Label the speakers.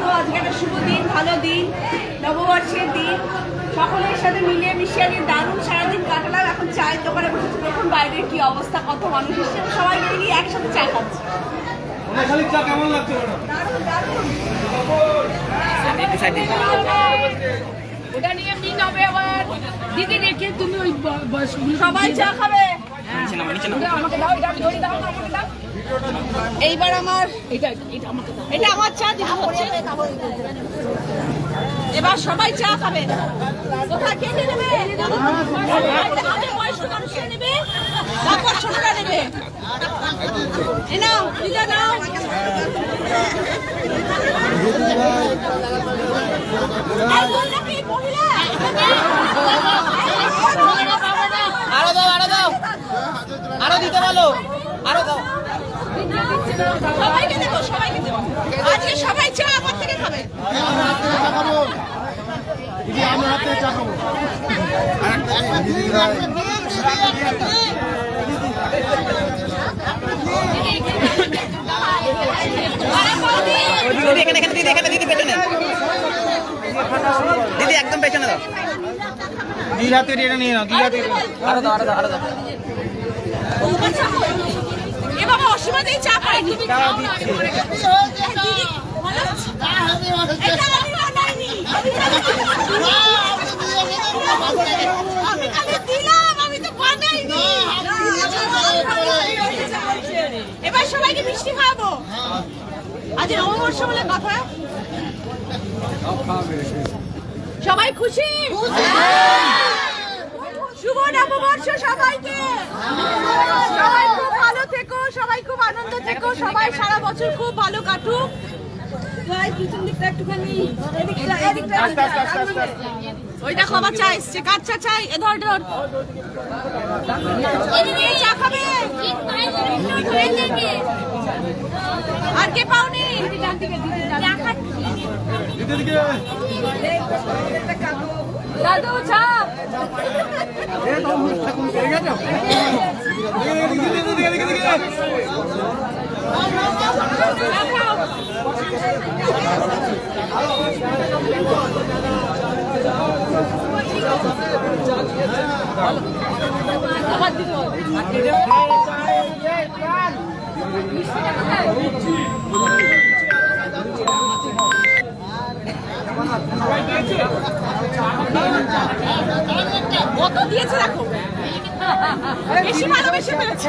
Speaker 1: ব্যস্ত আজকে একটা শুভ দিন ভালো দিন নববর্ষের দিন। সকলের সাথে মিলিয়ে মিশিয়ে নিয়ে দারুণ সারাদিন কাটালাম। এখন চায়ের দোকানে বসেছি। দেখুন বাইরের কি অবস্থা কত মানুষ এসছে। সবাই মিলে গিয়ে একসাথে চা খাচ্ছে।
Speaker 2: কেমন লাগছে ম্যাডাম?
Speaker 1: দারুণ দারুণ।
Speaker 3: ওটা নিয়ে মিন হবে আবার। দিদি রেখে তুমি ওই
Speaker 1: সবাই চা খাবে।
Speaker 3: আমাকে দাও এটা আমি ধরে দাও
Speaker 1: এইবার আমার
Speaker 3: এটা এটা আমাকে দাও
Speaker 1: এটা আমার চা দিতে হচ্ছে। এবার সবাই চা খাবে। কোথায়? কে নিয়ে নেবে? বয়স্ক মানুষরা নেবে তারপর ছোটরা নেবে। নাও দিদা নাও। এই বোনটা কি মহিলা?
Speaker 4: আরও দাও আরও দাও। আরও দিতে বলো। আরও দাও।
Speaker 1: সবাইকে দেবো সবাইকে দেবো। আজকে সবাই চা আমার থেকে খাবে।
Speaker 4: দিদি এখানে এখানে দিদি এখানে দিদি পেছনে। দিদি একদম পেছনে দাও।
Speaker 2: দিদি হাতে এটা নিয়ে নাও দিদি হাতে
Speaker 4: আরও দাও আরও দাও আরও দাও।
Speaker 1: এ বাবা অসীমা এবার সবাইকে মিষ্টি খাওয়াবো আজ নববর্ষ বলে কথা সবাই খুশি? শুভ নববর্ষ সবাইকে। সবাই খুব ভালো থেকো সবাই খুব থেকো সবাই সারা বছর খুব ভালো কাটুক। ভাই, পিছন দিকটা একটুখানি, এদিকটা, এদিকটা, এদিকটা। ওইটা খাবার চা এসছে। কার চা চাই এ ধর ধর। এদিকে চা খাবে? আর কে পাওনি? দাদু চা। কত দিয়েছে দেখো বেশি ভালোবেসে ফেলেছে